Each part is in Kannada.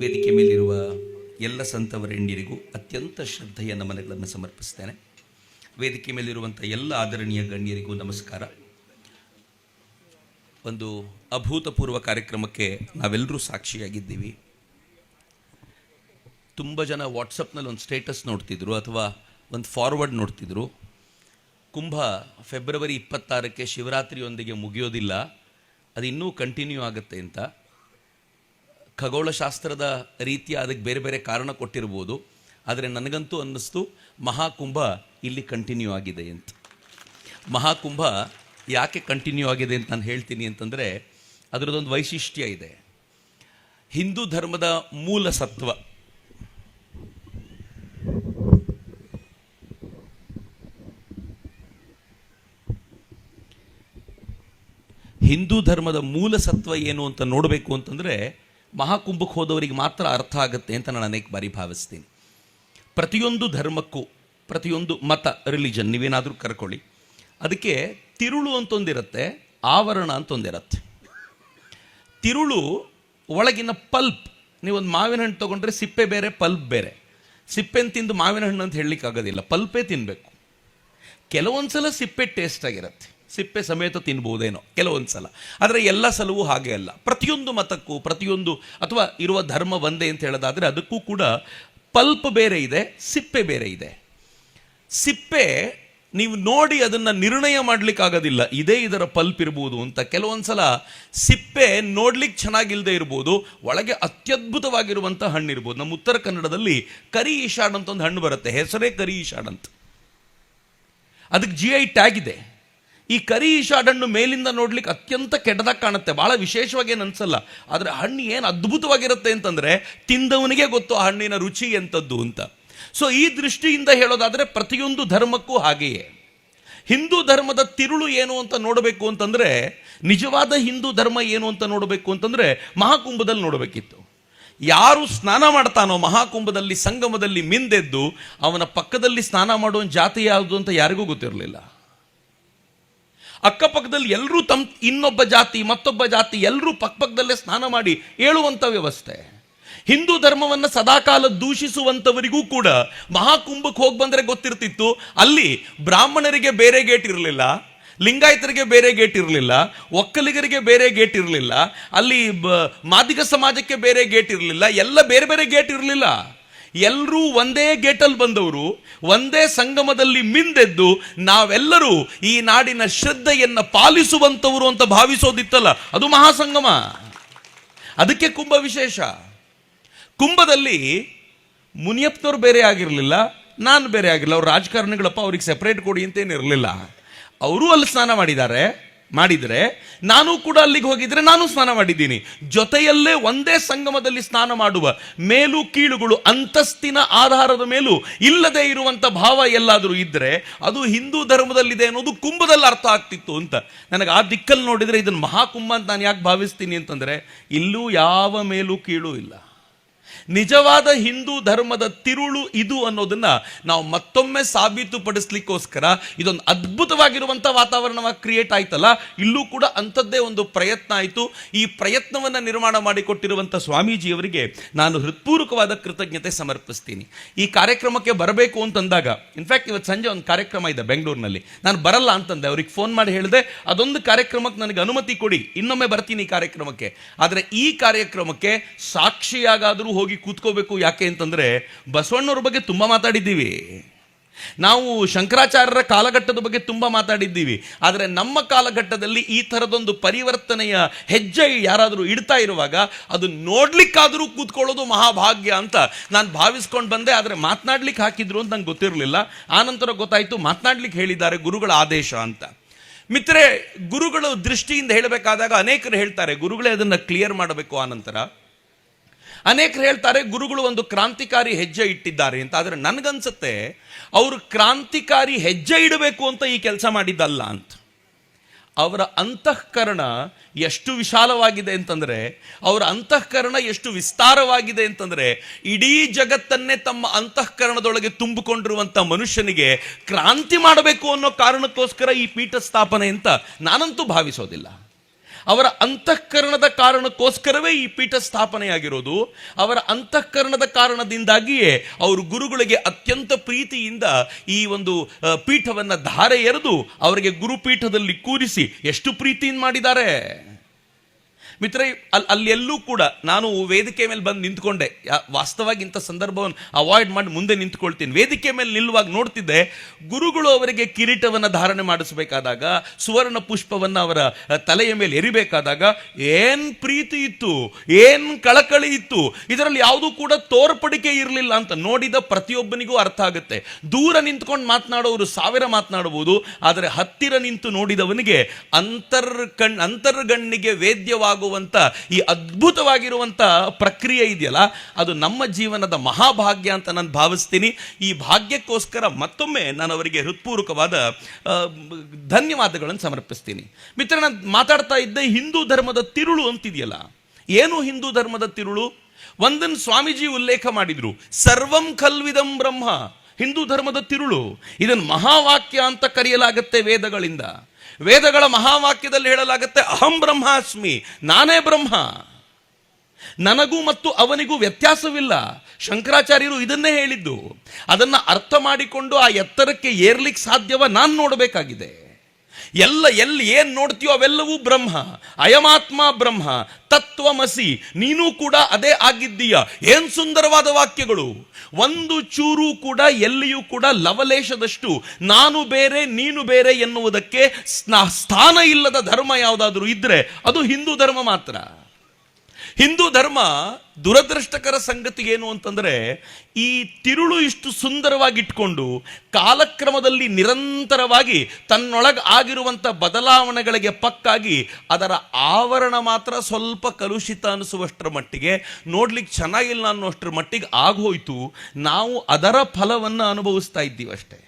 ವೇದಿಕೆ ಮೇಲಿರುವ ಎಲ್ಲ ಸಂತವರೆಣ್ಯರಿಗೂ ಅತ್ಯಂತ ಶ್ರದ್ಧೆಯ ನಮನಗಳನ್ನು ಸಮರ್ಪಿಸ್ತೇನೆ ವೇದಿಕೆ ಮೇಲಿರುವಂಥ ಎಲ್ಲ ಆದರಣೀಯ ಗಣ್ಯರಿಗೂ ನಮಸ್ಕಾರ. ಒಂದು ಅಭೂತಪೂರ್ವ ಕಾರ್ಯಕ್ರಮಕ್ಕೆ ನಾವೆಲ್ಲರೂ ಸಾಕ್ಷಿಯಾಗಿದ್ದೀವಿ. ತುಂಬ ಜನ ವಾಟ್ಸಪ್ನಲ್ಲಿ ಒಂದು ಸ್ಟೇಟಸ್ ನೋಡ್ತಿದ್ರು ಅಥವಾ ಒಂದು ಫಾರ್ವರ್ಡ್ ನೋಡ್ತಿದ್ರು. ಕುಂಭ ಫೆಬ್ರವರಿ ಇಪ್ಪತ್ತಾರಕ್ಕೆ ಶಿವರಾತ್ರಿಯೊಂದಿಗೆ ಮುಗಿಯೋದಿಲ್ಲ, ಅದು ಇನ್ನೂ ಕಂಟಿನ್ಯೂ ಆಗುತ್ತೆ ಅಂತ. ಖಗೋಳಶಾಸ್ತ್ರದ ರೀತಿಯ ಅದಕ್ಕೆ ಬೇರೆ ಬೇರೆ ಕಾರಣ ಕೊಟ್ಟಿರ್ಬೋದು. ಆದರೆ ನನಗಂತೂ ಅನ್ನಿಸ್ತು, ಮಹಾಕುಂಭ ಇಲ್ಲಿ ಕಂಟಿನ್ಯೂ ಆಗಿದೆ ಅಂತ. ಮಹಾಕುಂಭ ಯಾಕೆ ಕಂಟಿನ್ಯೂ ಆಗಿದೆ ಅಂತ ನಾನು ಹೇಳ್ತೀನಿ ಅಂತಂದರೆ, ಅದರದ್ದೊಂದು ವೈಶಿಷ್ಟ್ಯ ಇದೆ. ಹಿಂದೂ ಧರ್ಮದ ಮೂಲ ಸತ್ವ. ಹಿಂದೂ ಧರ್ಮದ ಮೂಲ ಸತ್ವ ಏನು ಅಂತ ನೋಡಬೇಕು ಅಂತಂದರೆ ಮಹಾಕುಂಭಕ್ಕೆ ಹೋದವರಿಗೆ ಮಾತ್ರ ಅರ್ಥ ಆಗುತ್ತೆ ಅಂತ ನಾನು ಅನೇಕ ಬಾರಿ ಭಾವಿಸ್ತೀನಿ. ಪ್ರತಿಯೊಂದು ಧರ್ಮಕ್ಕೂ, ಪ್ರತಿಯೊಂದು ಮತ ರಿಲಿಜನ್ ನೀವೇನಾದರೂ ಕರ್ಕೊಳ್ಳಿ. ಅದಕ್ಕೆ ತಿರುಳು ಅಂತೊಂದಿರುತ್ತೆ, ಆವರಣ ಅಂತೊಂದಿರುತ್ತೆ. ತಿರುಳು ಒಳಗಿನ ಪಲ್ಪ್, ನೀವೊಂದು ಮಾವಿನ ಹಣ್ಣು ತೊಗೊಂಡ್ರೆ ಸಿಪ್ಪೆ ಬೇರೆ, ಪಲ್ಪ್ ಬೇರೆ. ಸಿಪ್ಪೆನ ತಿಂದು ಮಾವಿನ ಹಣ್ಣು ಅಂತ ಹೇಳಲಿಕ್ಕೆ ಆಗೋದಿಲ್ಲ ಪಲ್ಪೇ ತಿನ್ನಬೇಕು ಕೆಲವೊಂದು ಸಲ ಸಿಪ್ಪೆ ಟೇಸ್ಟ್ ಆಗಿರುತ್ತೆ. ಸಿಪ್ಪೆ ಸಮೇತ ತಿನ್ಬೋದೇನೋ ಕೆಲವೊಂದು ಸಲ ಆದರೆ ಎಲ್ಲ ಸಲವೂ ಹಾಗೆ ಅಲ್ಲ. ಪ್ರತಿಯೊಂದು ಮತಕ್ಕೂ, ಪ್ರತಿಯೊಂದು ಅಥವಾ ಇರುವ ಧರ್ಮ ಒಂದೇ ಅಂತ ಹೇಳೋದಾದರೆ ಅದಕ್ಕೂ ಕೂಡ ಪಲ್ಪ್ ಬೇರೆ ಇದೆ, ಸಿಪ್ಪೆ ಬೇರೆ ಇದೆ. ಸಿಪ್ಪೆ ನೀವು ನೋಡಿ ಅದನ್ನು ನಿರ್ಣಯ ಮಾಡಲಿಕ್ಕಾಗೋದಿಲ್ಲ. ಇದೇ ಇದರ ಪಲ್ಪ್ ಇರ್ಬೋದು ಅಂತ. ಕೆಲವೊಂದ್ಸಲ ಸಿಪ್ಪೆ ನೋಡ್ಲಿಕ್ಕೆ ಚೆನ್ನಾಗಿಲ್ಲದೆ ಇರ್ಬೋದು, ಒಳಗೆ ಅತ್ಯದ್ಭುತವಾಗಿರುವಂಥ ಹಣ್ಣು ಇರ್ಬೋದು ನಮ್ಮ ಉತ್ತರ ಕನ್ನಡದಲ್ಲಿ ಕರಿ ಈಶಾಡ್ ಅಂತ ಒಂದು ಹಣ್ಣು ಬರುತ್ತೆ. ಹೆಸರೇ ಕರಿ ಈಶಾಡ್ ಅಂತ. ಅದಕ್ಕೆ ಜಿ ಐ ಟ್ಯಾಗ್ ಇದೆ. ಈ ಕರಿ ಹಣ್ಣು ಮೇಲಿಂದ ನೋಡ್ಲಿಕ್ಕೆ ಅತ್ಯಂತ ಕೆಟ್ಟದಾಗ ಕಾಣುತ್ತೆ. ಭಾಳ ವಿಶೇಷವಾಗಿ ಏನು ಅನ್ಸಲ್ಲ. ಆದರೆ ಹಣ್ಣು ಏನು ಅದ್ಭುತವಾಗಿರುತ್ತೆ ಅಂತಂದರೆ ತಿಂದವನಿಗೆ ಗೊತ್ತು ಆ ಹಣ್ಣಿನ ರುಚಿ ಎಂಥದ್ದು ಅಂತ. ಸೊ ಈ ದೃಷ್ಟಿಯಿಂದ ಹೇಳೋದಾದರೆ ಪ್ರತಿಯೊಂದು ಧರ್ಮಕ್ಕೂ ಹಾಗೆಯೇ. ಹಿಂದೂ ಧರ್ಮದ ತಿರುಳು ಏನು ಅಂತ ನೋಡಬೇಕು ಅಂತಂದರೆ, ನಿಜವಾದ ಹಿಂದೂ ಧರ್ಮ ಏನು ಅಂತ ನೋಡಬೇಕು ಅಂತಂದರೆ ಮಹಾಕುಂಭದಲ್ಲಿ ನೋಡಬೇಕಿತ್ತು. ಯಾರು ಸ್ನಾನ ಮಾಡ್ತಾನೋ ಮಹಾಕುಂಭದಲ್ಲಿ, ಸಂಗಮದಲ್ಲಿ ಮಿಂದೆದ್ದು ಅವನ ಪಕ್ಕದಲ್ಲಿ ಸ್ನಾನ ಮಾಡುವ ಜಾತಿ ಯಾವುದು ಅಂತ ಯಾರಿಗೂ ಗೊತ್ತಿರಲಿಲ್ಲ. ಅಕ್ಕಪಕ್ಕದಲ್ಲಿ ಎಲ್ಲರೂ ತಮ್ಮ ಇನ್ನೊಬ್ಬ ಜಾತಿ, ಮತ್ತೊಬ್ಬ ಜಾತಿ ಎಲ್ಲರೂ ಪಕ್ಕಪಕ್ಕದಲ್ಲೇ ಸ್ನಾನ ಮಾಡಿ ಏಳುವಂಥ ವ್ಯವಸ್ಥೆ. ಹಿಂದೂ ಧರ್ಮವನ್ನು ಸದಾಕಾಲ ದೂಷಿಸುವಂಥವರಿಗೂ ಕೂಡ ಮಹಾಕುಂಭಕ್ಕೆ ಹೋಗಿ ಬಂದರೆ ಗೊತ್ತಿರ್ತಿತ್ತು. ಅಲ್ಲಿ ಬ್ರಾಹ್ಮಣರಿಗೆ ಬೇರೆ ಗೇಟ್ ಇರಲಿಲ್ಲ, ಲಿಂಗಾಯತರಿಗೆ ಬೇರೆ ಗೇಟ್ ಇರಲಿಲ್ಲ, ಒಕ್ಕಲಿಗರಿಗೆ ಬೇರೆ ಗೇಟ್ ಇರಲಿಲ್ಲ, ಅಲ್ಲಿ ಮಾದಿಗ ಸಮಾಜಕ್ಕೆ ಬೇರೆ ಗೇಟ್ ಇರಲಿಲ್ಲ, ಎಲ್ಲ ಬೇರೆ ಬೇರೆ ಗೇಟ್ ಇರಲಿಲ್ಲ. ಎಲ್ಲರೂ ಒಂದೇ ಗೇಟಲ್ಲಿ ಬಂದವರು, ಒಂದೇ ಸಂಗಮದಲ್ಲಿ ಮಿಂದೆದ್ದು ನಾವೆಲ್ಲರೂ ಈ ನಾಡಿನ ಶ್ರದ್ಧೆಯನ್ನು ಪಾಲಿಸುವಂಥವರು ಅಂತ ಭಾವಿಸೋದಿತ್ತಲ್ಲ. ಅದು ಮಹಾಸಂಗಮ. ಅದಕ್ಕೆ ಕುಂಭ ವಿಶೇಷ ಕುಂಭದಲ್ಲಿ ಮುನಿಯಪ್ಪನವ್ರು ಬೇರೆ ಆಗಿರಲಿಲ್ಲ, ನಾನು ಬೇರೆ ಆಗಿರಲಿಲ್ಲ. ಅವ್ರು ರಾಜಕಾರಣಿಗಳಪ್ಪ, ಅವ್ರಿಗೆ ಸೆಪರೇಟ್ ಕೊಡಿ ಅಂತೇನಿರಲಿಲ್ಲ. ಅವರೂ ಅಲ್ಲಿ ಸ್ನಾನ ಮಾಡಿದ್ದಾರೆ. ಮಾಡಿದರೆ ನಾನು ಕೂಡ ಅಲ್ಲಿಗೆ ಹೋಗಿದ್ರೆ ನಾನು ಸ್ನಾನ ಮಾಡಿದ್ದೀನಿ. ಜೊತೆಯಲ್ಲೇ ಒಂದೇ ಸಂಗಮದಲ್ಲಿ ಸ್ನಾನ ಮಾಡುವ ಮೇಲು ಕೀಳುಗಳು ಅಂತಸ್ತಿನ ಆಧಾರದ ಮೇಲೂ ಇಲ್ಲದೆ ಇರುವಂಥ ಭಾವ ಎಲ್ಲಾದರೂ ಇದ್ದರೆ ಅದು ಹಿಂದೂ ಧರ್ಮದಲ್ಲಿದೆ ಅನ್ನೋದು ಕುಂಭದಲ್ಲಿ ಅರ್ಥ ಆಗ್ತಿತ್ತು ಅಂತ. ನನಗೆ ಆ ದಿಕ್ಕಲ್ಲಿ ನೋಡಿದರೆ ಇದನ್ನು ಮಹಾಕುಂಭ ಅಂತ ನಾನು ಯಾಕೆ ಭಾವಿಸ್ತೀನಿ ಅಂತಂದರೆ ಇಲ್ಲೂ ಯಾವ ಮೇಲೂ ಕೀಳು ಇಲ್ಲ. ನಿಜವಾದ ಹಿಂದೂ ಧರ್ಮದ ತಿರುಳು ಇದು ಅನ್ನೋದನ್ನ ನಾವು ಮತ್ತೊಮ್ಮೆ ಸಾಬೀತುಪಡಿಸ್ಲಿಕ್ಕೋಸ್ಕರ ಇದೊಂದು ಅದ್ಭುತವಾಗಿರುವಂಥ ವಾತಾವರಣವಾಗಿ ಕ್ರಿಯೇಟ್ ಆಯ್ತಲ್ಲ, ಇಲ್ಲೂ ಕೂಡ ಅಂಥದ್ದೇ ಒಂದು ಪ್ರಯತ್ನ ಆಯಿತು. ಈ ಪ್ರಯತ್ನವನ್ನು ನಿರ್ಮಾಣ ಮಾಡಿಕೊಟ್ಟಿರುವಂಥ ಸ್ವಾಮೀಜಿಯವರಿಗೆ ನಾನು ಹೃತ್ಪೂರ್ವಕವಾದ ಕೃತಜ್ಞತೆ ಸಮರ್ಪಿಸ್ತೀನಿ. ಈ ಕಾರ್ಯಕ್ರಮಕ್ಕೆ ಬರಬೇಕು ಅಂತಂದಾಗ ಇನ್ಫ್ಯಾಕ್ಟ್ ಇವತ್ತು ಸಂಜೆ ಒಂದು ಕಾರ್ಯಕ್ರಮ ಇದೆ ಬೆಂಗಳೂರಿನಲ್ಲಿ. ನಾನು ಬರಲ್ಲ ಅಂತಂದೆ, ಅವ್ರಿಗೆ ಫೋನ್ ಮಾಡಿ ಹೇಳಿದೆ, ಅದೊಂದು ಕಾರ್ಯಕ್ರಮಕ್ಕೆ ನನಗೆ ಅನುಮತಿ ಕೊಡಿ, ಇನ್ನೊಮ್ಮೆ ಬರ್ತೀನಿ ಈ ಕಾರ್ಯಕ್ರಮಕ್ಕೆ. ಆದರೆ ಈ ಕಾರ್ಯಕ್ರಮಕ್ಕೆ ಸಾಕ್ಷಿಯಾಗಾದರೂ ಹೋಗಿ ಕೂತ್ಕೋಬೇಕು ಯಾಕೆ ಅಂತಂದರೆ ಬಸವಣ್ಣವ್ರ ಬಗ್ಗೆ ತುಂಬ ಮಾತಾಡಿದ್ದೀವಿ. ನಾವು ಶಂಕರಾಚಾರ್ಯರ ಕಾಲಘಟ್ಟದ ಬಗ್ಗೆ ತುಂಬ ಮಾತಾಡಿದ್ದೀವಿ. ಆದರೆ ನಮ್ಮ ಕಾಲಘಟ್ಟದಲ್ಲಿ ಈ ಥರದೊಂದು ಪರಿವರ್ತನೆಯ ಹೆಜ್ಜೆ ಯಾರಾದರೂ ಇಡ್ತಾ ಇರುವಾಗ ಅದು ನೋಡ್ಲಿಕ್ಕಾದರೂ ಕೂತ್ಕೊಳ್ಳೋದು ಮಹಾಭಾಗ್ಯ ಅಂತ ನಾನು ಭಾವಿಸ್ಕೊಂಡು ಬಂದೆ. ಆದರೆ ಮಾತನಾಡ್ಲಿಕ್ಕೆ ಹಾಕಿದ್ರು ಅಂತ ನಂಗೆ ಗೊತ್ತಿರಲಿಲ್ಲ. ಆನಂತರ ಗೊತ್ತಾಯಿತು ಮಾತನಾಡ್ಲಿಕ್ಕೆ ಹೇಳಿದ್ದಾರೆ ಗುರುಗಳ ಆದೇಶ ಅಂತ. ಮಿತ್ರೆ ಗುರುಗಳು ದೃಷ್ಟಿಯಿಂದ ಹೇಳಬೇಕಾದಾಗ ಅನೇಕರು ಹೇಳ್ತಾರೆ, ಗುರುಗಳೇ ಅದನ್ನು ಕ್ಲಿಯರ್ ಮಾಡಬೇಕು ಆನಂತರ ಅನೇಕರು ಹೇಳ್ತಾರೆ, ಗುರುಗಳು ಒಂದು ಕ್ರಾಂತಿಕಾರಿ ಹೆಜ್ಜೆ ಇಟ್ಟಿದ್ದಾರೆ ಅಂತ. ಆದರೆ ನನಗನ್ಸುತ್ತೆ, ಅವರು ಕ್ರಾಂತಿಕಾರಿ ಹೆಜ್ಜೆ ಇಡಬೇಕು ಅಂತ ಈ ಕೆಲಸ ಮಾಡಿದ್ದಲ್ಲ ಅಂತ. ಅವರ ಅಂತಃಕರಣ ಎಷ್ಟು ವಿಶಾಲವಾಗಿದೆ ಅಂತಂದರೆ, ಅವರ ಅಂತಃಕರಣ ಎಷ್ಟು ವಿಸ್ತಾರವಾಗಿದೆ ಅಂತಂದರೆ, ಇಡೀ ಜಗತ್ತನ್ನೇ ತಮ್ಮ ಅಂತಃಕರಣದೊಳಗೆ ತುಂಬಿಕೊಂಡಿರುವಂಥ ಮನುಷ್ಯನಿಗೆ ಕ್ರಾಂತಿ ಮಾಡಬೇಕು ಅನ್ನೋ ಕಾರಣಕ್ಕೋಸ್ಕರ ಈ ಪೀಠ ಸ್ಥಾಪನೆ ಅಂತ ನಾನಂತೂ ಭಾವಿಸೋದಿಲ್ಲ. ಅವರ ಅಂತಃಕರಣದ ಕಾರಣಕ್ಕೋಸ್ಕರವೇ ಈ ಪೀಠ ಸ್ಥಾಪನೆಯಾಗಿರೋದು. ಅವರ ಅಂತಃಕರಣದ ಕಾರಣದಿಂದಾಗಿಯೇ ಅವರು ಗುರುಗಳಿಗೆ ಅತ್ಯಂತ ಪ್ರೀತಿಯಿಂದ ಈ ಒಂದು ಪೀಠವನ್ನು ಧಾರೆ ಎರೆದು ಅವರಿಗೆ ಗುರುಪೀಠದಲ್ಲಿ ಕೂರಿಸಿ ಎಷ್ಟು ಪ್ರೀತಿಯಿಂದ ಮಾಡಿದ್ದಾರೆ? ಮಿತ್ರ ಅಲ್ಲಿ ಅಲ್ಲೆಲ್ಲೂ ಕೂಡ ನಾನು ವೇದಿಕೆ ಮೇಲೆ ಬಂದು ನಿಂತ್ಕೊಂಡೆ. ವಾಸ್ತವವಾಗಿ ಇಂಥ ಸಂದರ್ಭವನ್ನು ಅವಾಯ್ಡ್ ಮಾಡಿ ಮುಂದೆ ನಿಂತ್ಕೊಳ್ತೀನಿ. ವೇದಿಕೆ ಮೇಲೆ ನಿಲ್ಲುವಾಗ ನೋಡ್ತಿದ್ದೆ, ಗುರುಗಳು ಅವರಿಗೆ ಕಿರೀಟವನ್ನು ಧಾರಣೆ ಮಾಡಿಸಬೇಕಾದಾಗ, ಸುವರ್ಣ ಪುಷ್ಪವನ್ನು ಅವರ ತಲೆಯ ಮೇಲೆ ಎರಿಬೇಕಾದಾಗ ಏನ್ ಪ್ರೀತಿ ಇತ್ತು, ಏನ್ ಕಳಕಳಿ ಇತ್ತು, ಇದರಲ್ಲಿ ಯಾವುದೂ ಕೂಡ ತೋರ್ಪಡಿಕೆ ಇರಲಿಲ್ಲ ಅಂತ ನೋಡಿದ ಪ್ರತಿಯೊಬ್ಬನಿಗೂ ಅರ್ಥ ಆಗುತ್ತೆ. ದೂರ ನಿಂತ್ಕೊಂಡು ಮಾತನಾಡೋರು ಸಾವಿರ ಮಾತನಾಡಬಹುದು ಆದರೆ ಹತ್ತಿರ ನಿಂತು ನೋಡಿದವನಿಗೆ ಅಂತರ್ ಕಣ್ ಅಂತರ್ಗಣ್ಣಿಗೆ ವೇದ್ಯವಾಗುವಂತ ಈ ಅದ್ಭುತವಾಗಿರುವಂಥ ಪ್ರಕ್ರಿಯೆ ಇದೆಯಲ್ಲ, ಅದು ನಮ್ಮ ಜೀವನದ ಮಹಾಭಾಗ್ಯ ಅಂತ ನಾನು ಭಾವಿಸ್ತೀನಿ. ಈ ಭಾಗ್ಯಕ್ಕೋಸ್ಕರ ಮತ್ತೊಮ್ಮೆ ನಾನು ಅವರಿಗೆ ಹೃತ್ಪೂರ್ವಕವಾದ ಧನ್ಯವಾದಗಳನ್ನು ಸಮರ್ಪಿಸ್ತೀನಿ. ಮಿತ್ರ ನಾನು ಮಾತಾಡ್ತಾ ಇದ್ದೆ ಹಿಂದೂ ಧರ್ಮದ ತಿರುಳು ಅಂತಿದೆಯಲ್ಲ, ಏನು ಹಿಂದೂ ಧರ್ಮದ ತಿರುಳು? ಒಂದನ್ನು ಸ್ವಾಮೀಜಿ ಉಲ್ಲೇಖ ಮಾಡಿದ್ರು, ಸರ್ವಂ ಕಲ್ವಿದಂ ಬ್ರಹ್ಮ, ಹಿಂದೂ ಧರ್ಮದ ತಿರುಳು. ಇದನ್ನು ಮಹಾವಾಕ್ಯ ಅಂತ ಕರೆಯಲಾಗತ್ತೆ ವೇದಗಳಿಂದ. ವೇದಗಳ ಮಹಾವಾಕ್ಯದಲ್ಲಿ ಹೇಳಲಾಗುತ್ತೆ, ಅಹಂ ಬ್ರಹ್ಮಾಸ್ಮಿ, ನಾನೇ ಬ್ರಹ್ಮ. ನನಗೂ ಮತ್ತು ಅವನಿಗೂ ವ್ಯತ್ಯಾಸವಿಲ್ಲ. ಶಂಕರಾಚಾರ್ಯರು ಇದನ್ನೇ ಹೇಳಿದ್ದು. ಅದನ್ನ ಅರ್ಥ ಮಾಡಿಕೊಂಡು ಆ ಎತ್ತರಕ್ಕೆ ಏರ್ಲಿಕ್ಕೆ ಸಾಧ್ಯವ ನಾನು ನೋಡಬೇಕಾಗಿದೆ. ಎಲ್ಲ ಎಲ್ಲಿ ಏನು ನೋಡ್ತೀಯೋ ಅವೆಲ್ಲವೂ ಬ್ರಹ್ಮ. ಅಯಮಾತ್ಮ ಬ್ರಹ್ಮ. ತತ್ವಮಸಿ. ನೀನು ಕೂಡ ಅದೇ ಆಗಿದ್ದೀಯ. ಏನ್ ಸುಂದರವಾದ ವಾಕ್ಯಗಳು. ಒಂದು ಚೂರು ಕೂಡ ಎಲ್ಲಿಯೂ ಕೂಡ ಲವಲೇಶದಷ್ಟು ನಾನು ಬೇರೆ, ನೀನು ಬೇರೆ ಎನ್ನುವುದಕ್ಕೆ ಸ್ಥಾನ ಇಲ್ಲದ ಧರ್ಮ ಯಾವುದಾದ್ರೂ ಇದ್ರೆ ಅದು ಹಿಂದೂ ಧರ್ಮ ಮಾತ್ರ. ಹಿಂದೂ ಧರ್ಮ ದುರದೃಷ್ಟಕರ ಸಂಗತಿ ಏನು ಅಂತಂದರೆ, ಈ ತಿರುಳು ಇಷ್ಟು ಸುಂದರವಾಗಿ ಇಟ್ಕೊಂಡು ಕಾಲಕ್ರಮದಲ್ಲಿ ನಿರಂತರವಾಗಿ ತನ್ನೊಳಗೆ ಆಗಿರುವಂಥ ಬದಲಾವಣೆಗಳಿಗೆ ಪಕ್ಕಾಗಿ ಅದರ ಆವರಣ ಮಾತ್ರ ಸ್ವಲ್ಪ ಕಲುಷಿತ ಅನಿಸುವಷ್ಟರ ಮಟ್ಟಿಗೆ ನೋಡ್ಲಿಕ್ಕೆ ಚೆನ್ನಾಗಿಲ್ಲ ಅನ್ನೋಷ್ಟರ ಮಟ್ಟಿಗೆ ಆಗೋಯ್ತು. ನಾವು ಅದರ ಫಲವನ್ನು ಅನುಭವಿಸ್ತಾ ಇದ್ದೀವಿ ಅಷ್ಟೇ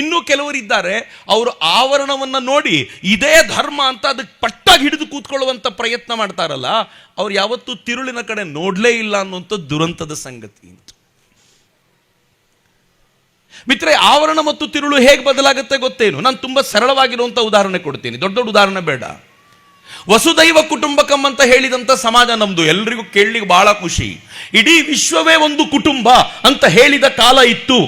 ಇನ್ನು ಕೆಲವರಿದ್ದಾರೆ, ಅವರು ಆವರಣವನ್ನು ನೋಡಿ ಇದೇ ಧರ್ಮ ಅಂತ ಅದಕ್ಕೆ ಪಟ್ಟಾಗಿ ಹಿಡಿದು ಕೂತ್ಕೊಳ್ಳುವಂಥ ಪ್ರಯತ್ನ ಮಾಡ್ತಾರಲ್ಲ, ಅವ್ರು ಯಾವತ್ತೂ ತಿರುಳಿನ ಕಡೆ ನೋಡಲೇ ಇಲ್ಲ ಅನ್ನುವಂಥ ದುರಂತದ ಸಂಗತಿ ಮಿತ್ರೆ ಆವರಣ ಮತ್ತು ತಿರುಳು ಹೇಗೆ ಬದಲಾಗುತ್ತೆ ಗೊತ್ತೇನು? ನಾನು ತುಂಬ ಸರಳವಾಗಿರುವಂಥ ಉದಾಹರಣೆ ಕೊಡ್ತೀನಿ. ದೊಡ್ಡ ದೊಡ್ಡ ಉದಾಹರಣೆ ಬೇಡ. ವಸುದೈವ ಕುಟುಂಬಕಂ ಅಂತ ಹೇಳಿದಂಥ ಸಮಾಜ ನಮ್ಮದು ಎಲ್ರಿಗೂ ಕೇಳಲಿಕ್ಕೆ ಬಹಳ ಖುಷಿ. ಇಡೀ ವಿಶ್ವವೇ ಒಂದು ಕುಟುಂಬ ಅಂತ ಹೇಳಿದ ಕಾಲ ಇತ್ತು.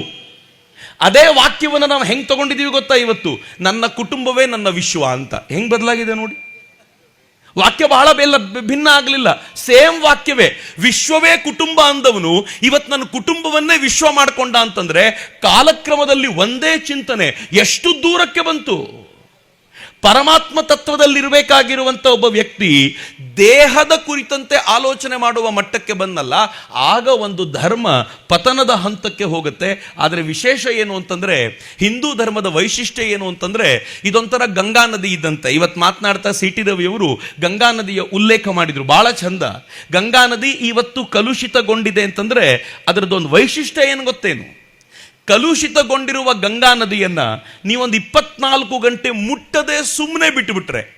ಅದೇ ವಾಕ್ಯವನ್ನು ನಾವು ಹೆಂಗೆ ತಗೊಂಡಿದ್ದೀವಿ ಗೊತ್ತಾ ಇವತ್ತು? ನನ್ನ ಕುಟುಂಬವೇ ನನ್ನ ವಿಶ್ವ ಅಂತ. ಹೆಂಗೆ ಬದಲಾಗಿದೆ ನೋಡಿ? ವಾಕ್ಯ ಬಹಳ ಬೆಲ್ಲ ಭಿನ್ನ ಆಗಲಿಲ್ಲ. ಸೇಮ್ ವಾಕ್ಯವೇ. ವಿಶ್ವವೇ ಕುಟುಂಬ ಅಂದವನು ಇವತ್ತು ನನ್ನ ಕುಟುಂಬವನ್ನೇ ವಿಶ್ವ ಮಾಡ್ಕೊಂಡ ಅಂತಂದ್ರೆ ಕಾಲಕ್ರಮದಲ್ಲಿ ಒಂದೇ ಚಿಂತನೆ. ಎಷ್ಟು ದೂರಕ್ಕೆ ಬಂತು? ಪರಮಾತ್ಮ ತತ್ವದಲ್ಲಿರಬೇಕಾಗಿರುವಂಥ ಒಬ್ಬ ವ್ಯಕ್ತಿ ದೇಹದ ಕುರಿತಂತೆ ಆಲೋಚನೆ ಮಾಡುವ ಮಟ್ಟಕ್ಕೆ ಬಂದಲ್ಲ, ಆಗ ಒಂದು ಧರ್ಮ ಪತನದ ಹಂತಕ್ಕೆ ಹೋಗುತ್ತೆ. ಆದರೆ ವಿಶೇಷ ಏನು ಅಂತಂದರೆ, ಹಿಂದೂ ಧರ್ಮದ ವೈಶಿಷ್ಟ್ಯ ಏನು ಅಂತಂದರೆ, ಇದೊಂಥರ ಗಂಗಾ ನದಿ ಇದ್ದಂತೆ. ಇವತ್ತು ಮಾತನಾಡ್ತಾ ಸಿ ಟಿ ರವಿಯವರು ಗಂಗಾ ನದಿಯ ಉಲ್ಲೇಖ ಮಾಡಿದರು. ಬಹಳ ಚಂದ. ಗಂಗಾ ನದಿ ಇವತ್ತು ಕಲುಷಿತಗೊಂಡಿದೆ ಅಂತಂದರೆ, ಅದರದ್ದೊಂದು ವೈಶಿಷ್ಟ್ಯ ಏನು ಗೊತ್ತೇನು? ಕಲುಷಿತಗೊಂಡಿರುವ ಗಂಗಾ ನದಿಯನ್ನ ನೀವೊಂದು ಇಪ್ಪತ್ನಾಲ್ಕು ಗಂಟೆ ಮುಟ್ಟದೆ ಸುಮ್ಮನೆ ಬಿಟ್ಟುಬಿಟ್ರೆ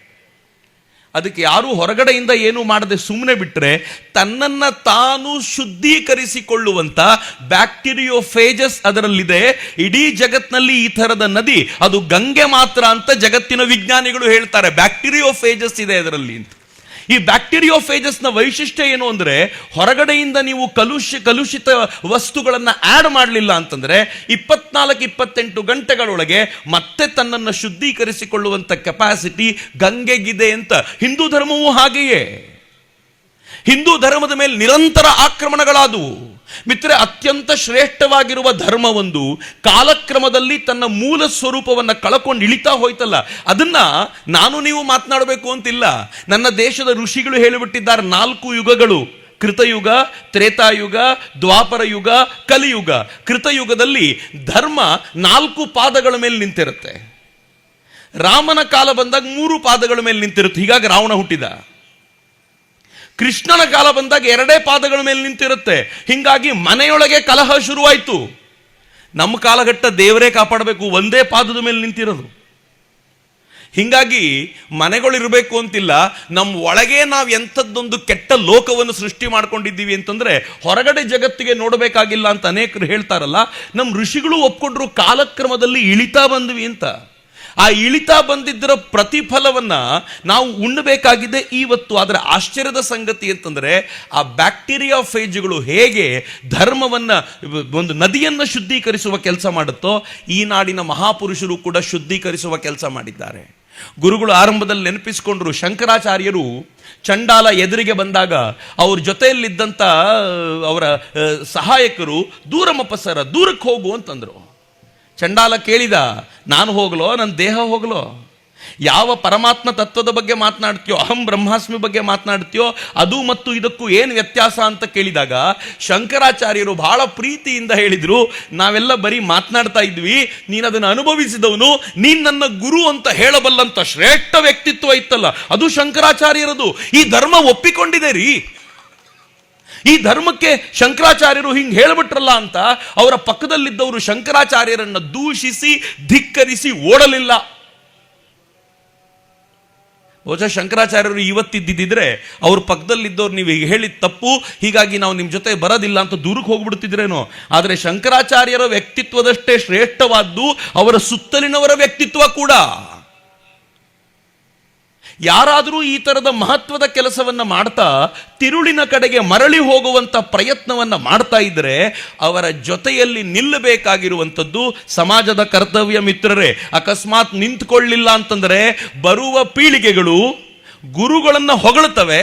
ಅದಕ್ಕೆ ಯಾರೂ ಹೊರಗಡೆಯಿಂದ ಏನು ಮಾಡದೆ ಸುಮ್ಮನೆ ಬಿಟ್ಟರೆ ತನ್ನನ್ನ ತಾನು ಶುದ್ಧೀಕರಿಸಿಕೊಳ್ಳುವಂತ ಬ್ಯಾಕ್ಟೀರಿಯೋಫೇಜಸ್ ಅದರಲ್ಲಿದೆ. ಇಡೀ ಜಗತ್ನಲ್ಲಿ ಈ ಥರದ ನದಿ, ಅದು ಗಂಗೆ ಮಾತ್ರ ಅಂತ ಜಗತ್ತಿನ ವಿಜ್ಞಾನಿಗಳು ಹೇಳ್ತಾರೆ. ಬ್ಯಾಕ್ಟೀರಿಯೋಫೇಜಸ್ ಇದೆ ಅದರಲ್ಲಿ ಅಂತ. ಈ ಬ್ಯಾಕ್ಟೀರಿಯೋಫೇಜಸ್ನ ವೈಶಿಷ್ಟ್ಯ ಏನು ಅಂದರೆ ಹೊರಗಡೆಯಿಂದ ನೀವು ಕಲುಷ ಕಲುಷಿತ ವಸ್ತುಗಳನ್ನು ಆ್ಯಡ್ ಮಾಡಲಿಲ್ಲ ಅಂತಂದರೆ ಇಪ್ಪತ್ನಾಲ್ಕು, ಇಪ್ಪತ್ತೆಂಟು ಗಂಟೆಗಳೊಳಗೆ ಮತ್ತೆ ತನ್ನನ್ನು ಶುದ್ಧೀಕರಿಸಿಕೊಳ್ಳುವಂಥ ಕೆಪಾಸಿಟಿ ಗಂಗೆಗಿದೆ ಅಂತ. ಹಿಂದೂ ಧರ್ಮವೂ ಹಾಗೆಯೇ. ಹಿಂದೂ ಧರ್ಮದ ಮೇಲೆ ನಿರಂತರ ಆಕ್ರಮಣಗಳಾದವು. ಮಿತ್ರ, ಅತ್ಯಂತ ಶ್ರೇಷ್ಠವಾಗಿರುವ ಧರ್ಮವೊಂದು ಕಾಲಕ್ರಮದಲ್ಲಿ ತನ್ನ ಮೂಲ ಸ್ವರೂಪವನ್ನು ಕಳ್ಕೊಂಡು ಇಳಿತಾ ಹೋಯ್ತಲ್ಲ. ಅದನ್ನ ನಾನು ನೀವು ಮಾತನಾಡಬೇಕು ಅಂತಿಲ್ಲ. ನನ್ನ ದೇಶದ ಋಷಿಗಳು ಹೇಳಿಬಿಟ್ಟಿದ್ದಾರೆ ನಾಲ್ಕು ಯುಗಗಳು. ಕೃತಯುಗ, ತ್ರೇತಾಯುಗ ದ್ವಾಪರ ಯುಗ ಕಲಿಯುಗ. ಕೃತಯುಗದಲ್ಲಿ ಧರ್ಮ ನಾಲ್ಕು ಪಾದಗಳ ಮೇಲೆ ನಿಂತಿರುತ್ತೆ. ರಾಮನ ಕಾಲ ಬಂದಾಗ ಮೂರು ಪಾದಗಳ ಮೇಲೆ ನಿಂತಿರುತ್ತೆ. ಹೀಗಾಗಿ ರಾವಣ ಹುಟ್ಟಿದ. ಕೃಷ್ಣನ ಕಾಲ ಬಂದಾಗ ಎರಡೇ ಪಾದಗಳ ಮೇಲೆ ನಿಂತಿರುತ್ತೆ. ಹಿಂಗಾಗಿ ಮನೆಯೊಳಗೆ ಕಲಹ ಶುರುವಾಯಿತು. ನಮ್ಮ ಕಾಲಘಟ್ಟ ದೇವರೇ ಕಾಪಾಡಬೇಕು, ಒಂದೇ ಪಾದದ ಮೇಲೆ ನಿಂತಿರೋದು. ಹಿಂಗಾಗಿ ಮನೆಗಳಿರಬೇಕು ಅಂತಿಲ್ಲ ನಮ್ಮ ಒಳಗೆ ನಾವು ಎಂಥದ್ದೊಂದು ಕೆಟ್ಟ ಲೋಕವನ್ನು ಸೃಷ್ಟಿ ಮಾಡ್ಕೊಂಡಿದ್ದೀವಿ ಅಂತಂದರೆ ಹೊರಗಡೆ ಜಗತ್ತಿಗೆ ನೋಡಬೇಕಾಗಿಲ್ಲ ಅಂತ ಅನೇಕರು ಹೇಳ್ತಾರಲ್ಲ ನಮ್ಮ ಋಷಿಗಳು ಒಪ್ಕೊಂಡ್ರು ಕಾಲಕ್ರಮದಲ್ಲಿ ಇಳಿತಾ ಬಂದ್ವಿ ಅಂತ. ಆ ಇಳಿತಾ ಬಂದಿದ್ದರ ಪ್ರತಿಫಲವನ್ನ ನಾವು ಉಣ್ಣಬೇಕಾಗಿದೆ ಇವತ್ತು ಅದರ ಆಶ್ಚರ್ಯದ ಸಂಗತಿ ಅಂತಂದರೆ ಆ ಬ್ಯಾಕ್ಟೀರಿಯಾ ಫೇಜ್ಗಳು ಹೇಗೆ ಧರ್ಮವನ್ನ, ಒಂದು ನದಿಯನ್ನು ಶುದ್ಧೀಕರಿಸುವ ಕೆಲಸ ಮಾಡುತ್ತೋ, ಈ ನಾಡಿನ ಮಹಾಪುರುಷರು ಕೂಡ ಶುದ್ಧೀಕರಿಸುವ ಕೆಲಸ ಮಾಡಿದ್ದಾರೆ. ಗುರುಗಳು ಆರಂಭದಲ್ಲಿ ನೆನಪಿಸಿಕೊಂಡ್ರು, ಶಂಕರಾಚಾರ್ಯರು ಚಂಡಾಲ ಎದುರಿಗೆ ಬಂದಾಗ ಅವ್ರ ಜೊತೆಯಲ್ಲಿದ್ದಂಥ ಅವರ ಸಹಾಯಕರು ದೂರಮಪಸರ ದೂರಕ್ಕೆ ಹೋಗು ಅಂತಂದ್ರು. ಚಂಡಾಲ ಕೇಳಿದ, ನಾನು ಹೋಗಲೋ? ನನ್ನ ದೇಹ ಹೋಗಲೋ? ಯಾವ ಪರಮಾತ್ಮ ತತ್ವದ ಬಗ್ಗೆ ಮಾತನಾಡ್ತೀಯೋ, ಅಹಂ ಬ್ರಹ್ಮಾಸ್ಮಿ ಬಗ್ಗೆ ಮಾತನಾಡ್ತೀಯೋ, ಅದು ಮತ್ತು ಇದಕ್ಕೂ ಏನು ವ್ಯತ್ಯಾಸ ಅಂತ ಕೇಳಿದಾಗ, ಶಂಕರಾಚಾರ್ಯರು ಬಹಳ ಪ್ರೀತಿಯಿಂದ ಹೇಳಿದರು, ನಾವೆಲ್ಲ ಬರೀ ಮಾತನಾಡ್ತಾ ಇದ್ವಿ, ನೀನು ಅದನ್ನು ಅನುಭವಿಸಿದವನು, ನೀನು ನನ್ನ ಗುರು ಅಂತ ಹೇಳಬಲ್ಲಂತ ಶ್ರೇಷ್ಠ ವ್ಯಕ್ತಿತ್ವ ಇತ್ತಲ್ಲ, ಅದು ಶಂಕರಾಚಾರ್ಯರದು. ಈ ಧರ್ಮ ಒಪ್ಪಿಕೊಂಡಿದೆ ರೀ. ಈ ಧರ್ಮಕ್ಕೆ ಶಂಕರಾಚಾರ್ಯರು ಹಿಂಗೆ ಹೇಳಿಬಿಟ್ರಲ್ಲ ಅಂತ ಅವರ ಪಕ್ಕದಲ್ಲಿದ್ದವರು ಶಂಕರಾಚಾರ್ಯರನ್ನು ದೂಷಿಸಿ, ಧಿಕ್ಕರಿಸಿ ಓಡಲಿಲ್ಲ. ಬಹುಶಃ ಶಂಕರಾಚಾರ್ಯರು ಇವತ್ತಿದ್ದಿದ್ರೆ ಅವ್ರ ಪಕ್ಕದಲ್ಲಿದ್ದವ್ರು ನೀವು ಈಗ ಹೇಳಿದ ತಪ್ಪು, ಹೀಗಾಗಿ ನಾವು ನಿಮ್ಮ ಜೊತೆ ಬರೋದಿಲ್ಲ ಅಂತ ದೂರಕ್ಕೆ ಹೋಗ್ಬಿಡ್ತಿದ್ರೇನೋ. ಆದರೆ ಶಂಕರಾಚಾರ್ಯರ ವ್ಯಕ್ತಿತ್ವದಷ್ಟೇ ಶ್ರೇಷ್ಠವಾದ್ದು ಅವರ ಸುತ್ತಲಿನವರ ವ್ಯಕ್ತಿತ್ವ ಕೂಡ. ಯಾರಾದರೂ ಈ ಥರದ ಮಹತ್ವದ ಕೆಲಸವನ್ನು ಮಾಡ್ತಾ ತಿರುಳಿನ ಕಡೆಗೆ ಮರಳಿ ಹೋಗುವಂಥ ಪ್ರಯತ್ನವನ್ನು ಮಾಡ್ತಾ ಇದ್ದರೆ ಅವರ ಜೊತೆಯಲ್ಲಿ ನಿಲ್ಲಬೇಕಾಗಿರುವಂಥದ್ದು ಸಮಾಜದ ಕರ್ತವ್ಯ ಮಿತ್ರರೇ. ಅಕಸ್ಮಾತ್ ನಿಂತ್ಕೊಳ್ಳಿಲ್ಲ ಅಂತಂದರೆ ಬರುವ ಪೀಳಿಗೆಗಳು ಗುರುಗಳನ್ನ ಹೊಗಳುತ್ತವೆ,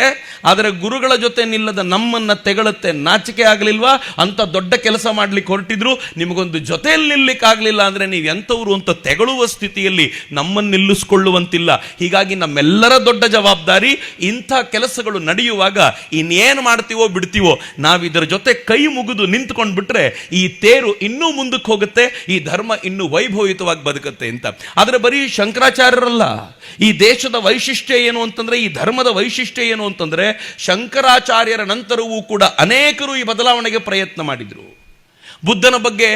ಆದರೆ ಗುರುಗಳ ಜೊತೆ ನಿಲ್ಲದ ನಮ್ಮನ್ನ ತೆಗಳುತ್ತೆ. ನಾಚಿಕೆ ಆಗಲಿಲ್ವಾ? ಅಂತ ದೊಡ್ಡ ಕೆಲಸ ಮಾಡಲಿಕ್ಕೆ ಹೊರಟಿದ್ರು. ನಿಮಗೊಂದು ಜೊತೆಯಲ್ಲಿ ನಿಲ್ಲಕ್ಕೆ ಆಗಲಿಲ್ಲ ಅಂದ್ರೆ ನೀವು ಎಂಥವ್ರು ಅಂತ ತೆಗಳುವ ಸ್ಥಿತಿಯಲ್ಲಿ ನಮ್ಮನ್ನು ನಿಲ್ಲಿಸ್ಕೊಳ್ಳುವಂತಿಲ್ಲ. ಹೀಗಾಗಿ ನಮ್ಮೆಲ್ಲರ ದೊಡ್ಡ ಜವಾಬ್ದಾರಿ, ಇಂಥ ಕೆಲಸಗಳು ನಡೆಯುವಾಗ ಇನ್ನೇನು ಮಾಡ್ತೀವೋ ಬಿಡ್ತೀವೋ ನಾವು ಇದರ ಜೊತೆ ಕೈ ಮುಗಿದು ನಿಂತ್ಕೊಂಡು ಬಿಟ್ರೆ ಈ ತೇರು ಇನ್ನೂ ಮುಂದಕ್ಕೆ ಹೋಗುತ್ತೆ, ಈ ಧರ್ಮ ಇನ್ನೂ ವೈಭವಯುತವಾಗಿ ಬದುಕುತ್ತೆ ಅಂತ. ಆದರೆ ಬರೀ ಶಂಕರಾಚಾರ್ಯರಲ್ಲ, ಈ ದೇಶದ ವೈಶಿಷ್ಟ್ಯ ಏನು ಅಂತಂದ್ರೆ ಈ ಧರ್ಮದ ವೈಶಿಷ್ಟ್ಯ ಏನು ಅಂತಂದ್ರೆ ಶಂಕರಾಚಾರ್ಯರ ನಂತರವೂ ಕೂಡ ಅನೇಕರು ಈ ಬದಲಾವಣೆಗೆ ಪ್ರಯತ್ನ ಮಾಡಿದ್ರು. ಬುದ್ಧನ ಬಗ್ಗೆ,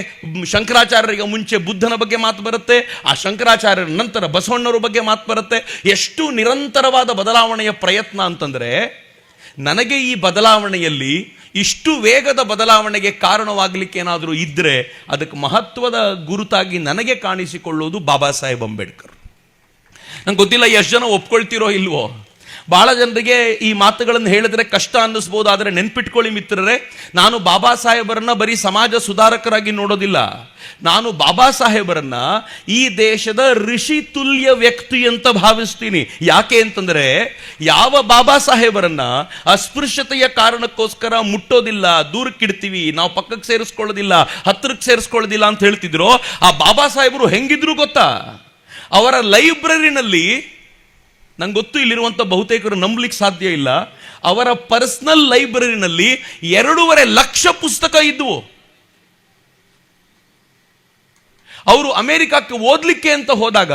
ಶಂಕರಾಚಾರ್ಯರಿಗೆ ಮುಂಚೆ ಬುದ್ಧನ ಬಗ್ಗೆ ಮಾತು ಬರುತ್ತೆ, ಆ ಶಂಕರಾಚಾರ್ಯರ ನಂತರ ಬಸವಣ್ಣವ್ರ ಬಗ್ಗೆ ಮಾತು ಬರುತ್ತೆ. ಎಷ್ಟು ನಿರಂತರವಾದ ಬದಲಾವಣೆಯ ಪ್ರಯತ್ನ ಅಂತಂದ್ರೆ ನನಗೆ ಈ ಬದಲಾವಣೆಯಲ್ಲಿ ಇಷ್ಟು ವೇಗದ ಬದಲಾವಣೆಗೆ ಕಾರಣವಾಗಲಿಕ್ಕೆ ಏನಾದರೂ ಇದ್ದರೆ ಅದಕ್ಕೆ ಮಹತ್ವದ ಗುರುತಾಗಿ ನನಗೆ ಕಾಣಿಸಿಕೊಳ್ಳೋದು ಬಾಬಾ ಸಾಹೇಬ್ ಅಂಬೇಡ್ಕರ್. ನಂಗೆ ಗೊತ್ತಿಲ್ಲ ಎಷ್ಟು ಜನ ಒಪ್ಕೊಳ್ತಿರೋ ಇಲ್ವೋ. ಬಹಳ ಜನರಿಗೆ ಈ ಮಾತುಗಳನ್ನು ಹೇಳಿದ್ರೆ ಕಷ್ಟ ಅನ್ನಿಸ್ಬೋದು, ಆದರೆ ನೆನ್ಪಿಟ್ಕೊಳ್ಳಿ ಮಿತ್ರರೇ, ನಾನು ಬಾಬಾ ಸಾಹೇಬರನ್ನ ಬರೀ ಸಮಾಜ ಸುಧಾರಕರಾಗಿ ನೋಡೋದಿಲ್ಲ. ನಾನು ಬಾಬಾ ಸಾಹೇಬರನ್ನ ಈ ದೇಶದ ಋಷಿ ತುಲ್ಯ ವ್ಯಕ್ತಿ ಅಂತ ಭಾವಿಸ್ತೀನಿ. ಯಾಕೆ ಅಂತಂದರೆ, ಯಾವ ಬಾಬಾ ಸಾಹೇಬರನ್ನ ಅಸ್ಪೃಶ್ಯತೆಯ ಕಾರಣಕ್ಕೋಸ್ಕರ ಮುಟ್ಟೋದಿಲ್ಲ ದೂರಕ್ಕಿಡ್ತೀವಿ ನಾವು ಪಕ್ಕಕ್ಕೆ ಸೇರಿಸ್ಕೊಳ್ಳೋದಿಲ್ಲ ಹತ್ತಿರಕ್ಕೆ ಸೇರಿಸ್ಕೊಳ್ಳೋದಿಲ್ಲ ಅಂತ ಹೇಳ್ತಿದ್ರು, ಆ ಬಾಬಾ ಸಾಹೇಬರು ಹೆಂಗಿದ್ರು ಗೊತ್ತಾ? ಅವರ ಲೈಬ್ರರಿನಲ್ಲಿ ನಂಗೆ ಗೊತ್ತು ಇಲ್ಲಿರುವಂಥ ಬಹುತೇಕರು ನಂಬಲಿಕ್ಕೆ ಸಾಧ್ಯ ಇಲ್ಲ. ಅವರ ಪರ್ಸನಲ್ ಲೈಬ್ರರಿನಲ್ಲಿ ಎರಡೂವರೆ ಲಕ್ಷ ಪುಸ್ತಕ ಇದ್ದವು ಅವರು ಅಮೆರಿಕಕ್ಕೆ ಓದಲಿಕ್ಕೆ ಅಂತ ಹೋದಾಗ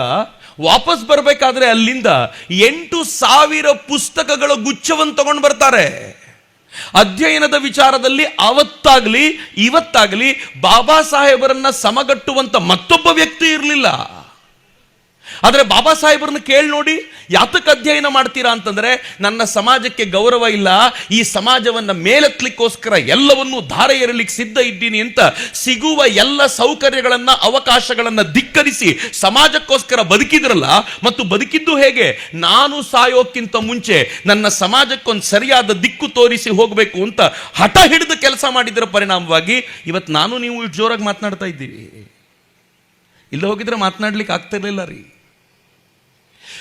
ವಾಪಸ್ ಬರಬೇಕಾದ್ರೆ ಅಲ್ಲಿಂದ ಎಂಟು ಸಾವಿರ ಪುಸ್ತಕಗಳ ಗುಚ್ಛವನ್ನು ತಗೊಂಡು ಬರ್ತಾರೆ. ಅಧ್ಯಯನದ ವಿಚಾರದಲ್ಲಿ ಅವತ್ತಾಗಲಿ, ಇವತ್ತಾಗಲಿ ಬಾಬಾ ಸಾಹೇಬರನ್ನ ಸಮಗಟ್ಟುವಂತ ಮತ್ತೊಬ್ಬ ವ್ಯಕ್ತಿ ಇರಲಿಲ್ಲ. ಆದರೆ ಬಾಬಾ ಸಾಹೇಬ್ರನ್ನ ಕೇಳಿ ನೋಡಿ ಯಾತಕ್ಕೆ ಅಧ್ಯಯನ ಮಾಡ್ತೀರಾ ಅಂತಂದ್ರೆ, ನನ್ನ ಸಮಾಜಕ್ಕೆ ಗೌರವ ಇಲ್ಲ, ಈ ಸಮಾಜವನ್ನ ಮೇಲೆತ್ತಲಿಕ್ಕೋಸ್ಕರ ಎಲ್ಲವನ್ನೂ ಧಾರೆ ಏರಲಿಕ್ಕೆ ಸಿದ್ಧ ಇದ್ದೀನಿ ಅಂತ ಸಿಗುವ ಎಲ್ಲ ಸೌಕರ್ಯಗಳನ್ನು, ಅವಕಾಶಗಳನ್ನು ಧಿಕ್ಕರಿಸಿ ಸಮಾಜಕ್ಕೋಸ್ಕರ ಬದುಕಿದ್ರಲ್ಲ, ಮತ್ತು ಬದುಕಿದ್ದು ಹೇಗೆ? ನಾನು ಸಾಯೋಕ್ಕಿಂತ ಮುಂಚೆ ನನ್ನ ಸಮಾಜಕ್ಕೊಂದು ಸರಿಯಾದ ದಿಕ್ಕು ತೋರಿಸಿ ಹೋಗಬೇಕು ಅಂತ ಹಠ ಹಿಡಿದು ಕೆಲಸ ಮಾಡಿದ್ರ ಪರಿಣಾಮವಾಗಿ, ಇವತ್ತು ನಾನು ನೀವು ಜೋರಾಗಿ ಮಾತನಾಡ್ತಾ ಇದ್ದೀವಿ ಇಲ್ಲ ಹೋಗಿದ್ರೆ ಮಾತನಾಡ್ಲಿಕ್ಕೆ ಆಗ್ತಿರ್ಲಿಲ್ಲ ರೀ.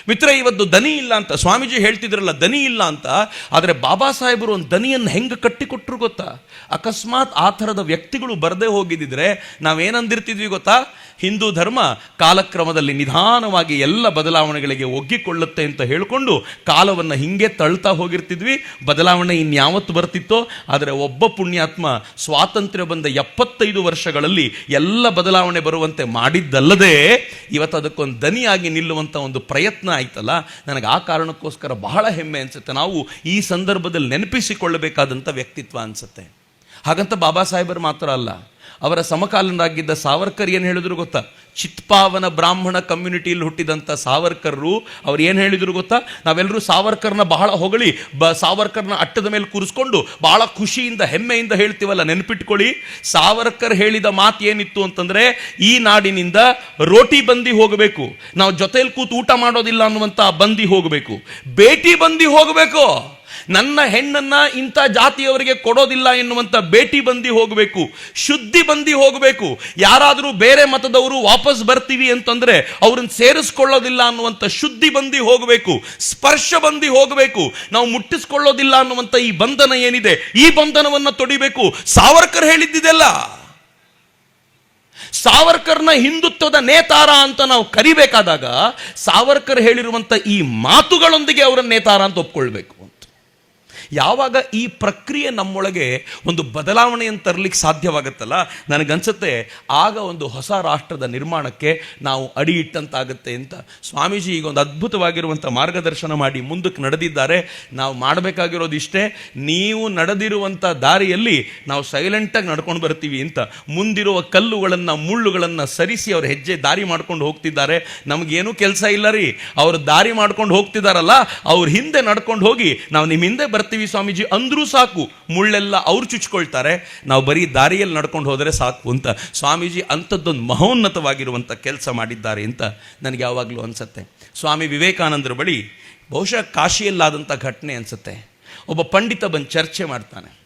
ಮಿತ್ರ, ಇವತ್ತು ದನಿ ಇಲ್ಲ ಅಂತ ಸ್ವಾಮೀಜಿ ಹೇಳ್ತಿದ್ರಲ್ಲ, ದನಿ ಇಲ್ಲ ಅಂತ. ಆದರೆ ಬಾಬಾ ಸಾಹೇಬರು ಒಂದು ದನಿಯನ್ನು ಹೆಂಗೆ ಕಟ್ಟಿಕೊಟ್ರು ಗೊತ್ತಾ? ಅಕಸ್ಮಾತ್ ಆ ಥರದ ವ್ಯಕ್ತಿಗಳು ಬರದೇ ಹೋಗಿದ್ದಿದ್ರೆ ನಾವೇನಂದಿರ್ತಿದ್ವಿ ಗೊತ್ತಾ? ಹಿಂದೂ ಧರ್ಮ ಕಾಲಕ್ರಮದಲ್ಲಿ ನಿಧಾನವಾಗಿ ಎಲ್ಲ ಬದಲಾವಣೆಗಳಿಗೆ ಒಗ್ಗಿಕೊಳ್ಳುತ್ತೆ ಅಂತ ಹೇಳಿಕೊಂಡು ಕಾಲವನ್ನು ಹಿಂಗೆ ತಳ್ತಾ ಹೋಗಿರ್ತಿದ್ವಿ. ಬದಲಾವಣೆ ಇನ್ಯಾವತ್ತು ಬರ್ತಿತ್ತೋ? ಆದರೆ ಒಬ್ಬ ಪುಣ್ಯಾತ್ಮ ಸ್ವಾತಂತ್ರ್ಯ ಬಂದ ಎಪ್ಪತ್ತೈದು ವರ್ಷಗಳಲ್ಲಿ ಎಲ್ಲ ಬದಲಾವಣೆ ಬರುವಂತೆ ಮಾಡಿದ್ದಲ್ಲದೆ ಇವತ್ತು ಅದಕ್ಕೊಂದು ದನಿಯಾಗಿ ನಿಲ್ಲುವಂಥ ಒಂದು ಪ್ರಯತ್ನ ಆಯ್ತಲ್ಲ? ನನಗೆ ಆ ಕಾರಣಕ್ಕೋಸ್ಕರ ಬಹಳ ಹೆಮ್ಮೆ ಅನಿಸುತ್ತೆ. ನಾವು ಈ ಸಂದರ್ಭದಲ್ಲಿ ನೆನಪಿಸಿಕೊಳ್ಳಬೇಕಾದಂಥ ವ್ಯಕ್ತಿತ್ವ ಅನಿಸುತ್ತೆ. ಹಾಗಂತ ಬಾಬಾ ಸಾಹೇಬರು ಮಾತ್ರ ಅಲ್ಲ. ಅವರ ಸಮಕಾಲನರಾಗಿದ್ದ ಸಾವರ್ಕರ್ ಏನು ಹೇಳಿದ್ರು ಗೊತ್ತಾ? ಚಿತ್ಪಾವನ ಬ್ರಾಹ್ಮಣ ಕಮ್ಯುನಿಟಿಯಲ್ಲಿ ಹುಟ್ಟಿದಂಥ ಸಾವರ್ಕರ್ರು, ಅವ್ರು ಏನು ಹೇಳಿದ್ರು ಗೊತ್ತಾ? ನಾವೆಲ್ಲರೂ ಸಾವರ್ಕರ್ನ ಬಹಳ ಹೊಗಳಿ, ಬ ಸಾವರ್ಕರ್ನ ಅಟ್ಟದ ಮೇಲೆ ಕೂರಿಸ್ಕೊಂಡು ಬಹಳ ಖುಷಿಯಿಂದ, ಹೆಮ್ಮೆಯಿಂದ ಹೇಳ್ತೀವಲ್ಲ, ನೆನಪಿಟ್ಕೊಳ್ಳಿ. ಸಾವರ್ಕರ್ ಹೇಳಿದ ಮಾತು ಏನಿತ್ತು ಅಂತಂದ್ರೆ, ಈ ನಾಡಿನಿಂದ ರೋಟಿ ಬಂದಿ ಹೋಗಬೇಕು. ನಾವು ಜೊತೆಯಲ್ಲಿ ಕೂತು ಊಟ ಮಾಡೋದಿಲ್ಲ ಅನ್ನುವಂಥ ಬಂದಿ ಹೋಗಬೇಕು. ಭೇಟಿ ಬಂದಿ ಹೋಗಬೇಕು. ನನ್ನ ಹೆಣ್ಣನ್ನ ಇಂಥ ಜಾತಿಯವರಿಗೆ ಕೊಡೋದಿಲ್ಲ ಎನ್ನುವಂಥ ಭೇಟಿ ಬಂದಿ ಹೋಗಬೇಕು, ಶುದ್ಧಿ ಬಂದಿ ಹೋಗಬೇಕು. ಯಾರಾದರೂ ಬೇರೆ ಮತದವರು ವಾಪಸ್ ಬರ್ತೀವಿ ಅಂತಂದ್ರೆ ಅವ್ರನ್ನ ಸೇರಿಸ್ಕೊಳ್ಳೋದಿಲ್ಲ ಅನ್ನುವಂಥ ಶುದ್ಧಿ ಬಂದಿ ಹೋಗಬೇಕು, ಸ್ಪರ್ಶ ಬಂದಿ ಹೋಗಬೇಕು. ನಾವು ಮುಟ್ಟಿಸ್ಕೊಳ್ಳೋದಿಲ್ಲ ಅನ್ನುವಂಥ ಈ ಬಂಧನ ಏನಿದೆ, ಈ ಬಂಧನವನ್ನ ತೊಡಿಬೇಕು. ಸಾವರ್ಕರ್ ಹೇಳಿದ್ದಿದೆಲ್ಲ. ಸಾವರ್ಕರ್ನ ಹಿಂದುತ್ವದ ನೇತಾರ ಅಂತ ನಾವು ಕರಿಬೇಕಾದಾಗ ಸಾವರ್ಕರ್ ಹೇಳಿರುವಂಥ ಈ ಮಾತುಗಳೊಂದಿಗೆ ಅವರ ನೇತಾರ ಅಂತ ಒಪ್ಕೊಳ್ಬೇಕು. ಯಾವಾಗ ಈ ಪ್ರಕ್ರಿಯೆ ನಮ್ಮೊಳಗೆ ಒಂದು ಬದಲಾವಣೆಯನ್ನು ತರಲಿಕ್ಕೆ ಸಾಧ್ಯವಾಗುತ್ತಲ್ಲ? ನನಗನ್ಸುತ್ತೆ ಆಗ ಒಂದು ಹೊಸ ರಾಷ್ಟ್ರದ ನಿರ್ಮಾಣಕ್ಕೆ ನಾವು ಅಡಿ ಇಟ್ಟಂತಾಗುತ್ತೆ ಅಂತ. ಸ್ವಾಮೀಜಿ ಈಗ ಒಂದು ಅದ್ಭುತವಾಗಿರುವಂಥ ಮಾರ್ಗದರ್ಶನ ಮಾಡಿ ಮುಂದಕ್ಕೆ ನಡೆದಿದ್ದಾರೆ. ನಾವು ಮಾಡಬೇಕಾಗಿರೋದು ಇಷ್ಟೇ, ನೀವು ನಡೆದಿರುವಂಥ ದಾರಿಯಲ್ಲಿ ನಾವು ಸೈಲೆಂಟಾಗಿ ನಡ್ಕೊಂಡು ಬರ್ತೀವಿ ಅಂತ. ಮುಂದಿರುವ ಕಲ್ಲುಗಳನ್ನು, ಮುಳ್ಳುಗಳನ್ನು ಸರಿಸಿ ಅವ್ರ ಹೆಜ್ಜೆ ದಾರಿ ಮಾಡ್ಕೊಂಡು ಹೋಗ್ತಿದ್ದಾರೆ. ನಮಗೇನು ಕೆಲಸ ಇಲ್ಲ ರೀ. ಅವರು ದಾರಿ ಮಾಡ್ಕೊಂಡು ಹೋಗ್ತಿದಾರಲ್ಲ, ಅವ್ರ ಹಿಂದೆ ನಡ್ಕೊಂಡು ಹೋಗಿ ನಾವು ನಿಮ್ಮ ಹಿಂದೆ ಬರ್ತೀವಿ ಸ್ವಾಮೀಜಿ ಅಂದರೂ ಸಾಕು, ಮುಳ್ಳೆಲ್ಲ ಅವ್ರು ಚುಚ್ಕೊಳ್ತಾರೆ. ನಾವು ಬರೀ ದಾರಿಯಲ್ಲಿ ನಡ್ಕೊಂಡು ಹೋದರೆ ಸಾಕು ಅಂತ ಸ್ವಾಮೀಜಿ ಅಂಥದ್ದೊಂದು ಮಹೋನ್ನತವಾಗಿರುವಂಥ ಕೆಲಸ ಮಾಡಿದ್ದಾರೆ ಅಂತ ನನಗೆ ಯಾವಾಗಲೂ ಅನಿಸುತ್ತೆ. ಸ್ವಾಮಿ ವಿವೇಕಾನಂದರ ಬಳಿ ಬಹುಶಃ ಕಾಶಿಯಲ್ಲಾದಂಥ ಘಟನೆ ಅನಿಸುತ್ತೆ. ಒಬ್ಬ ಪಂಡಿತ ಬಂದು ಚರ್ಚೆ ಮಾಡ್ತಾನೆ.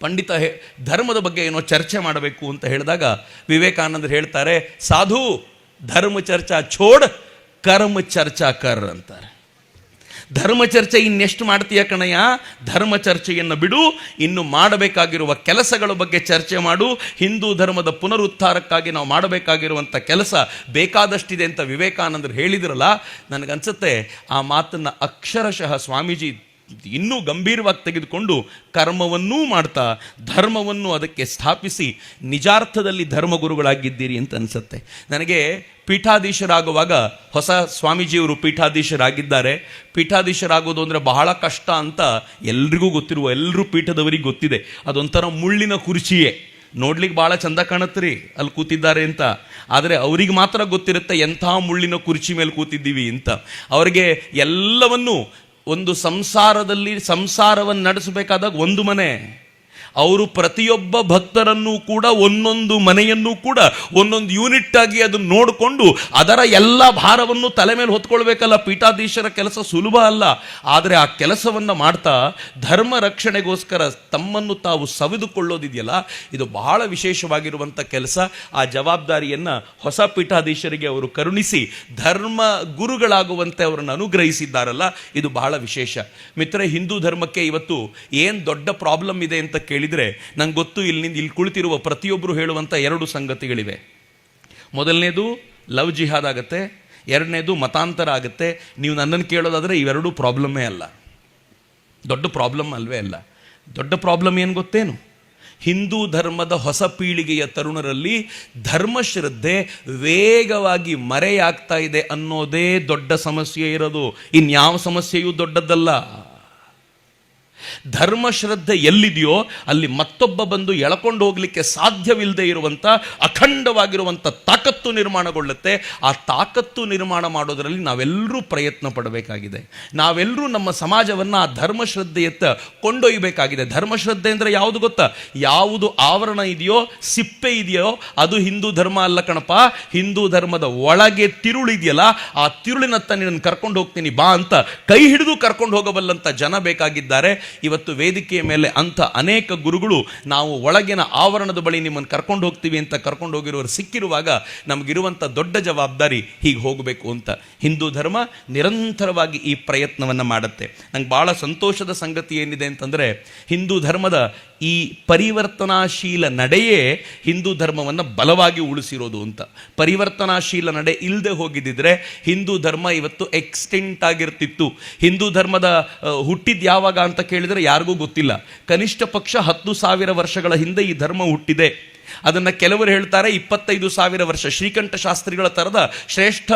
ಪಂಡಿತ ಹೇ, ಧರ್ಮದ ಬಗ್ಗೆ ಏನೋ ಚರ್ಚೆ ಮಾಡಬೇಕು ಅಂತ ಹೇಳಿದಾಗ ವಿವೇಕಾನಂದರು ಹೇಳ್ತಾರೆ, ಸಾಧು, ಧರ್ಮ ಚರ್ಚಾ ಛೋಡ್, ಕರ್ಮ ಚರ್ಚಾ ಕರ್ ಅಂತಾರೆ. ಧರ್ಮ ಚರ್ಚೆ ಇನ್ನೆಷ್ಟು ಮಾಡ್ತೀಯ ಕಣಯ್ಯ? ಧರ್ಮ ಚರ್ಚೆಯನ್ನು ಬಿಡು, ಇನ್ನು ಮಾಡಬೇಕಾಗಿರುವ ಕೆಲಸಗಳ ಬಗ್ಗೆ ಚರ್ಚೆ ಮಾಡು, ಹಿಂದೂ ಧರ್ಮದ ಪುನರುತ್ಥಾರಕ್ಕಾಗಿ ನಾವು ಮಾಡಬೇಕಾಗಿರುವಂಥ ಕೆಲಸ ಬೇಕಾದಷ್ಟಿದೆ ಅಂತ ವಿವೇಕಾನಂದರು ಹೇಳಿದ್ರಲ್ಲ, ನನಗನ್ಸುತ್ತೆ ಆ ಮಾತನ್ನು ಅಕ್ಷರಶಃ ಸ್ವಾಮೀಜಿ ಇನ್ನೂ ಗಂಭೀರವಾಗಿ ತೆಗೆದುಕೊಂಡು ಕರ್ಮವನ್ನೂ ಮಾಡ್ತಾ ಧರ್ಮವನ್ನು ಅದಕ್ಕೆ ಸ್ಥಾಪಿಸಿ ನಿಜಾರ್ಥದಲ್ಲಿ ಧರ್ಮಗುರುಗಳಾಗಿದ್ದೀರಿ ಅಂತ ಅನಿಸುತ್ತೆ. ನನಗೆ ಪೀಠಾಧೀಶರಾಗುವಾಗ ಹೊಸ ಸ್ವಾಮೀಜಿಯವರು ಪೀಠಾಧೀಶರಾಗಿದ್ದಾರೆ. ಪೀಠಾಧೀಶರಾಗೋದು ಅಂದರೆ ಬಹಳ ಕಷ್ಟ ಅಂತ ಎಲ್ರಿಗೂ ಗೊತ್ತಿರುವ ಎಲ್ಲರೂ ಪೀಠದವರಿಗೆ ಗೊತ್ತಿದೆ. ಅದೊಂಥರ ಮುಳ್ಳಿನ ಕುರ್ಚಿಯೇ. ನೋಡ್ಲಿಕ್ಕೆ ಭಾಳ ಚಂದ ಕಾಣತ್ರಿ ಅಲ್ಲಿ ಕೂತಿದ್ದಾರೆ ಅಂತ. ಆದರೆ ಅವ್ರಿಗೆ ಮಾತ್ರ ಗೊತ್ತಿರುತ್ತೆ ಎಂಥ ಮುಳ್ಳಿನ ಕುರ್ಚಿ ಮೇಲೆ ಕೂತಿದ್ದೀವಿ ಅಂತ. ಅವರಿಗೆ ಎಲ್ಲವನ್ನೂ ಒಂದು ಸಂಸಾರದಲ್ಲಿ ಸಂಸಾರವನ್ನು ನಡೆಸಬೇಕಾದಾಗ ಒಂದು ಮನೆ. ಅವರು ಪ್ರತಿಯೊಬ್ಬ ಭಕ್ತರನ್ನು ಕೂಡ, ಒಂದೊಂದು ಮನೆಯನ್ನು ಕೂಡ, ಒಂದೊಂದು ಯೂನಿಟ್ ಆಗಿ ಅದನ್ನು ನೋಡಿಕೊಂಡು ಅದರ ಎಲ್ಲ ಭಾರವನ್ನು ತಲೆ ಮೇಲೆ ಹೊತ್ಕೊಳ್ಬೇಕಲ್ಲ, ಪೀಠಾಧೀಶರ ಕೆಲಸ ಸುಲಭ ಅಲ್ಲ. ಆದರೆ ಆ ಕೆಲಸವನ್ನು ಮಾಡ್ತಾ ಧರ್ಮ ರಕ್ಷಣೆಗೋಸ್ಕರ ತಮ್ಮನ್ನು ತಾವು ಸವಿದುಕೊಳ್ಳೋದಿದೆಯಲ್ಲ, ಇದು ಬಹಳ ವಿಶೇಷವಾಗಿರುವಂಥ ಕೆಲಸ. ಆ ಜವಾಬ್ದಾರಿಯನ್ನು ಹೊಸ ಪೀಠಾಧೀಶರಿಗೆ ಅವರು ಕರುಣಿಸಿ ಧರ್ಮ ಗುರುಗಳಾಗುವಂತೆ ಅವರನ್ನು ಅನುಗ್ರಹಿಸಿದ್ದಾರಲ್ಲ, ಇದು ಬಹಳ ವಿಶೇಷ. ಮಿತ್ರ ಹಿಂದೂ ಧರ್ಮಕ್ಕೆ ಇವತ್ತು ಏನು ದೊಡ್ಡ ಪ್ರಾಬ್ಲಮ್ ಇದೆ ಅಂತ ಕೇಳಿದರೆ, ನಂಗೆ ಗೊತ್ತು ಇಲ್ಲಿಂದ ಇಲ್ಲಿ ಕುಳಿತಿರುವ ಪ್ರತಿಯೊಬ್ಬರು ಹೇಳುವಂಥ ಎರಡು ಸಂಗತಿಗಳಿವೆ. ಮೊದಲನೇದು, ಲವ್ ಜಿಹಾದ್ ಆಗುತ್ತೆ. ಎರಡನೇದು, ಮತಾಂತರ ಆಗುತ್ತೆ. ನೀವು ನನ್ನನ್ನು ಕೇಳೋದಾದರೆ ಇವೆರಡೂ ಪ್ರಾಬ್ಲಮ್ಮೇ ಅಲ್ಲ. ದೊಡ್ಡ ಪ್ರಾಬ್ಲಮ್ ಅಲ್ವೇ ಅಲ್ಲ. ದೊಡ್ಡ ಪ್ರಾಬ್ಲಮ್ ಏನು ಗೊತ್ತೇನು? ಹಿಂದೂ ಧರ್ಮದ ಹೊಸ ಪೀಳಿಗೆಯ ತರುಣರಲ್ಲಿ ಧರ್ಮಶ್ರದ್ಧೆ ವೇಗವಾಗಿ ಮರೆಯಾಗ್ತಾ ಇದೆ ಅನ್ನೋದೇ ದೊಡ್ಡ ಸಮಸ್ಯೆ ಇರೋದು. ಇನ್ಯಾವ ಸಮಸ್ಯೆಯೂ ದೊಡ್ಡದ್ದಲ್ಲ ಧರ್ಮಶ್ರದ್ಧೆ ಎಲ್ಲಿದೆಯೋ ಅಲ್ಲಿ ಮತ್ತೊಬ್ಬ ಬಂದು ಎಳ್ಕೊಂಡು ಹೋಗಲಿಕ್ಕೆ ಸಾಧ್ಯವಿಲ್ಲದೆ ಇರುವಂಥ ಅಖಂಡವಾಗಿರುವಂಥ ತಾಕತ್ತು ನಿರ್ಮಾಣಗೊಳ್ಳುತ್ತೆ. ಆ ತಾಕತ್ತು ನಿರ್ಮಾಣ ಮಾಡೋದರಲ್ಲಿ ನಾವೆಲ್ಲರೂ ಪ್ರಯತ್ನ ಪಡಬೇಕಾಗಿದೆ. ನಾವೆಲ್ಲರೂ ನಮ್ಮ ಸಮಾಜವನ್ನು ಆ ಧರ್ಮಶ್ರದ್ಧೆಯತ್ತ ಕೊಂಡೊಯ್ಯಬೇಕಾಗಿದೆ. ಧರ್ಮಶ್ರದ್ಧೆ ಅಂದರೆ ಯಾವುದು ಗೊತ್ತಾ? ಯಾವುದು ಆವರಣ ಇದೆಯೋ, ಸಿಪ್ಪೆ ಇದೆಯೋ, ಅದು ಹಿಂದೂ ಧರ್ಮ ಅಲ್ಲ ಕಣಪ್ಪ. ಹಿಂದೂ ಧರ್ಮದ ಒಳಗೆ ತಿರುಳಿದೆಯಲ್ಲ ಆ ತಿರುಳಿನತ್ತ ನಿನ್ನನ್ನು ಕರ್ಕೊಂಡು ಹೋಗ್ತೀನಿ ಬಾ ಅಂತ ಕೈ ಹಿಡಿದು ಕರ್ಕೊಂಡು ಹೋಗಬಲ್ಲಂಥ ಜನ ಬೇಕಾಗಿದ್ದಾರೆ. ಇವತ್ತು ವೇದಿಕೆಯ ಮೇಲೆ ಅಂಥ ಅನೇಕ ಗುರುಗಳು ನಾವು ಒಳಗಿನ ಆವರಣದ ಬಳಿ ನಿಮ್ಮನ್ನು ಕರ್ಕೊಂಡು ಹೋಗ್ತೀವಿ ಅಂತ ಕರ್ಕೊಂಡು ಹೋಗಿರೋರು ಸಿಕ್ಕಿರುವಾಗ ನಮಗಿರುವಂಥ ದೊಡ್ಡ ಜವಾಬ್ದಾರಿ ಹೀಗೆ ಹೋಗಬೇಕು ಅಂತ. ಹಿಂದೂ ಧರ್ಮ ನಿರಂತರವಾಗಿ ಈ ಪ್ರಯತ್ನವನ್ನು ಮಾಡುತ್ತೆ. ನಂಗೆ ಭಾಳ ಸಂತೋಷದ ಸಂಗತಿ ಏನಿದೆ ಅಂತಂದರೆ ಹಿಂದೂ ಧರ್ಮದ ಈ ಪರಿವರ್ತನಾಶೀಲ ನಡೆಯೇ ಹಿಂದೂ ಧರ್ಮವನ್ನು ಬಲವಾಗಿ ಉಳಿಸಿರೋದು ಅಂತ. ಪರಿವರ್ತನಾಶೀಲ ನಡೆ ಇಲ್ಲದೆ ಹೋಗಿದ್ದಿದ್ರೆ ಹಿಂದೂ ಧರ್ಮ ಇವತ್ತು ಎಕ್ಸ್ಟೆಂಟ್ ಆಗಿರ್ತಿತ್ತು. ಹಿಂದೂ ಧರ್ಮದ ಹುಟ್ಟಿದ ಯಾವಾಗ ಅಂತ ಕೇಳಿದರೆ ಯಾರಿಗೂ ಗೊತ್ತಿಲ್ಲ. ಕನಿಷ್ಠ ಪಕ್ಷ ಹತ್ತು ಸಾವಿರ ವರ್ಷಗಳ ಹಿಂದೆ ಈ ಧರ್ಮ ಹುಟ್ಟಿದೆ. ಅದನ್ನ ಕೆಲವರು ಹೇಳ್ತಾರೆ ಇಪ್ಪತ್ತೈದು ಸಾವಿರ ವರ್ಷ. ಶ್ರೀಕಂಠ ಶಾಸ್ತ್ರಿಗಳ ಥರದ ಶ್ರೇಷ್ಠ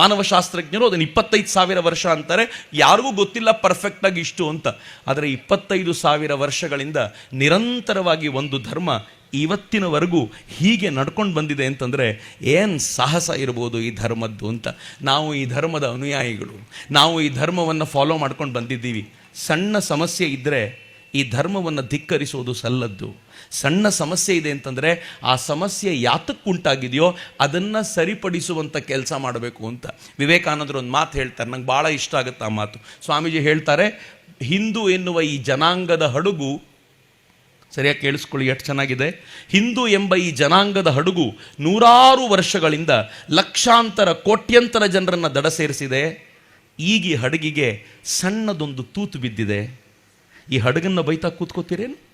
ಮಾನವಶಾಸ್ತ್ರಜ್ಞರು ಅದನ್ನು ಇಪ್ಪತ್ತೈದು ಸಾವಿರ ವರ್ಷ ಅಂತಾರೆ. ಯಾರಿಗೂ ಗೊತ್ತಿಲ್ಲ ಪರ್ಫೆಕ್ಟಾಗಿ ಇಷ್ಟು ಅಂತ. ಆದರೆ ಇಪ್ಪತ್ತೈದು ಸಾವಿರ ವರ್ಷಗಳಿಂದ ನಿರಂತರವಾಗಿ ಒಂದು ಧರ್ಮ ಇವತ್ತಿನವರೆಗೂ ಹೀಗೆ ನಡ್ಕೊಂಡು ಬಂದಿದೆ ಅಂತಂದರೆ ಏನು ಸಾಹಸ ಇರ್ಬೋದು ಈ ಧರ್ಮದ್ದು ಅಂತ. ನಾವು ಈ ಧರ್ಮದ ಅನುಯಾಯಿಗಳು. ನಾವು ಈ ಧರ್ಮವನ್ನು ಫಾಲೋ ಮಾಡ್ಕೊಂಡು ಬಂದಿದ್ದೀವಿ. ಸಣ್ಣ ಸಮಸ್ಯೆ ಇದ್ದರೆ ಈ ಧರ್ಮವನ್ನು ಧಿಕ್ಕರಿಸೋದು ಸಲ್ಲದ್ದು. ಸಣ್ಣ ಸಮಸ್ಯೆ ಇದೆ ಅಂತಂದರೆ ಆ ಸಮಸ್ಯೆ ಯಾತಕ್ಕುಂಟಾಗಿದೆಯೋ ಅದನ್ನು ಸರಿಪಡಿಸುವಂಥ ಕೆಲಸ ಮಾಡಬೇಕು ಅಂತ. ವಿವೇಕಾನಂದರು ಒಂದು ಮಾತು ಹೇಳ್ತಾರೆ, ನಂಗೆ ಭಾಳ ಇಷ್ಟ ಆಗುತ್ತೆ ಆ ಮಾತು. ಸ್ವಾಮೀಜಿ ಹೇಳ್ತಾರೆ, ಹಿಂದೂ ಎನ್ನುವ ಈ ಜನಾಂಗದ ಹಡಗು ಸರಿಯಾಗಿ ಕೇಳಿಸ್ಕೊಳ್ಳಿ, ಎಷ್ಟು ಚೆನ್ನಾಗಿದೆ. ಹಿಂದೂ ಎಂಬ ಈ ಜನಾಂಗದ ಹಡಗು ನೂರಾರು ವರ್ಷಗಳಿಂದ ಲಕ್ಷಾಂತರ ಕೋಟ್ಯಂತರ ಜನರನ್ನು ದಡ ಸೇರಿಸಿದೆ. ಈಗ ಈ ಹಡಗಿಗೆ ಸಣ್ಣದೊಂದು ತೂತು ಬಿದ್ದಿದೆ. ಈ ಹಡಗನ್ನು ಬೈತಾ ಕೂತ್ಕೋತೀರೇನು?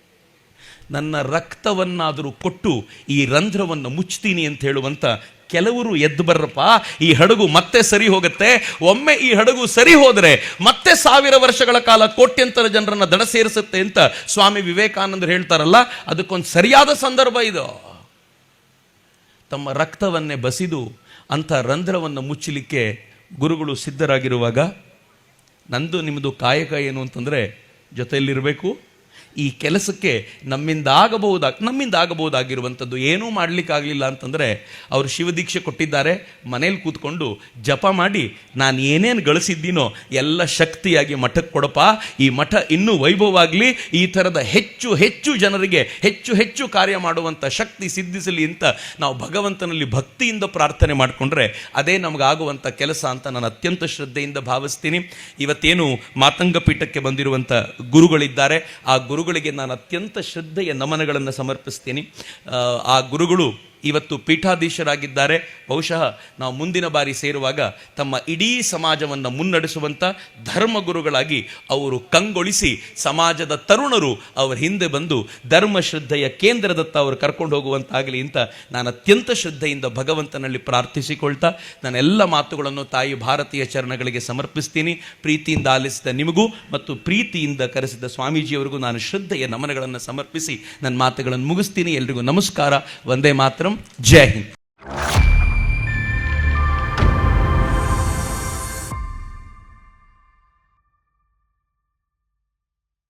ನನ್ನ ರಕ್ತವನ್ನಾದರೂ ಕೊಟ್ಟು ಈ ರಂಧ್ರವನ್ನು ಮುಚ್ತೀನಿ ಅಂತ ಹೇಳುವಂಥ ಕೆಲವರು ಎದ್ದು ಬರ್ರಪ್ಪ, ಈ ಹಡಗು ಮತ್ತೆ ಸರಿ ಹೋಗುತ್ತೆ. ಒಮ್ಮೆ ಈ ಹಡಗು ಸರಿ ಹೋದರೆ ಮತ್ತೆ ಸಾವಿರ ವರ್ಷಗಳ ಕಾಲ ಕೋಟ್ಯಂತರ ಜನರನ್ನು ದಡ ಸೇರಿಸುತ್ತೆ ಅಂತ ಸ್ವಾಮಿ ವಿವೇಕಾನಂದರು ಹೇಳ್ತಾರಲ್ಲ, ಅದಕ್ಕೊಂದು ಸರಿಯಾದ ಸಂದರ್ಭ ಇದು. ತಮ್ಮ ರಕ್ತವನ್ನೇ ಬಸಿದು ಅಂಥ ರಂಧ್ರವನ್ನು ಮುಚ್ಚಲಿಕ್ಕೆ ಗುರುಗಳು ಸಿದ್ಧರಾಗಿರುವಾಗ ನಂದು ನಿಮ್ಮದು ಕಾಯಕ ಏನು ಅಂತಂದರೆ ಜೊತೆಯಲ್ಲಿರಬೇಕು ಈ ಕೆಲಸಕ್ಕೆ ನಮ್ಮಿಂದ ಆಗಬಹುದಾಗ ನಮ್ಮಿಂದ ಆಗಬಹುದಾಗಿರುವಂಥದ್ದು ಏನೂ ಮಾಡಲಿಕ್ಕಾಗಲಿಲ್ಲ ಅಂತಂದರೆ ಅವರು ಶಿವದೀಕ್ಷೆ ಕೊಟ್ಟಿದ್ದಾರೆ, ಮನೇಲಿ ಕೂತ್ಕೊಂಡು ಜಪ ಮಾಡಿ, ನಾನು ಏನೇನು ಗಳಿಸಿದ್ದೀನೋ ಎಲ್ಲ ಶಕ್ತಿಯಾಗಿ ಮಠಕ್ಕೆ ಕೊಡಪ್ಪ, ಈ ಮಠ ಇನ್ನೂ ವೈಭವವಾಗಲಿ ಈ ಥರದ ಹೆಚ್ಚು ಹೆಚ್ಚು ಜನರಿಗೆ ಹೆಚ್ಚು ಹೆಚ್ಚು ಕಾರ್ಯ ಮಾಡುವಂಥ ಶಕ್ತಿ ಸಿದ್ಧಿಸಲಿ ಅಂತ ನಾವು ಭಗವಂತನಲ್ಲಿ ಭಕ್ತಿಯಿಂದ ಪ್ರಾರ್ಥನೆ ಮಾಡಿಕೊಂಡ್ರೆ ಅದೇ ನಮಗಾಗುವಂಥ ಕೆಲಸ ಅಂತ ನಾನು ಅತ್ಯಂತ ಶ್ರದ್ಧೆಯಿಂದ ಭಾವಿಸ್ತೀನಿ. ಇವತ್ತೇನು ಮಾತಂಗ ಪೀಠಕ್ಕೆ ಬಂದಿರುವಂಥ ಗುರುಗಳಿದ್ದಾರೆ, ಆ ಗುರುಗಳಿಗೆ ನಾನು ಅತ್ಯಂತ ಶ್ರದ್ಧೆಯ ನಮನಗಳನ್ನು ಸಮರ್ಪಿಸ್ತೀನಿ. ಆ, ಗುರುಗಳು ಇವತ್ತು ಪೀಠಾಧೀಶರಾಗಿದ್ದಾರೆ. ಬಹುಶಃ ನಾವು ಮುಂದಿನ ಬಾರಿ ಸೇರುವಾಗ ತಮ್ಮ ಇಡೀ ಸಮಾಜವನ್ನು ಮುನ್ನಡೆಸುವಂಥ ಧರ್ಮಗುರುಗಳಾಗಿ ಅವರು ಕಂಗೊಳಿಸಿ ಸಮಾಜದ ತರುಣರು ಅವರ ಹಿಂದೆ ಬಂದು ಧರ್ಮ ಶ್ರದ್ಧೆಯ ಕೇಂದ್ರದತ್ತ ಅವರು ಕರ್ಕೊಂಡು ಹೋಗುವಂತಾಗಲಿ ಅಂತ ನಾನು ಅತ್ಯಂತ ಶ್ರದ್ಧೆಯಿಂದ ಭಗವಂತನಲ್ಲಿ ಪ್ರಾರ್ಥಿಸಿಕೊಳ್ತಾ ನನ್ನ ಎಲ್ಲ ಮಾತುಗಳನ್ನು ತಾಯಿ ಭಾರತೀಯ ಚರಣಗಳಿಗೆ ಸಮರ್ಪಿಸ್ತೀನಿ. ಪ್ರೀತಿಯಿಂದ ಆಲಿಸಿದ ನಿಮಗೂ ಮತ್ತು ಪ್ರೀತಿಯಿಂದ ಕರೆಸಿದ ಸ್ವಾಮೀಜಿಯವರಿಗೂ ನಾನು ಶ್ರದ್ಧೆಯ ನಮನಗಳನ್ನು ಸಮರ್ಪಿಸಿ ನನ್ನ ಮಾತುಗಳನ್ನು ಮುಗಿಸ್ತೀನಿ. ಎಲ್ರಿಗೂ ನಮಸ್ಕಾರ. ವಂದೇ ಮಾತರಂ. Jerry.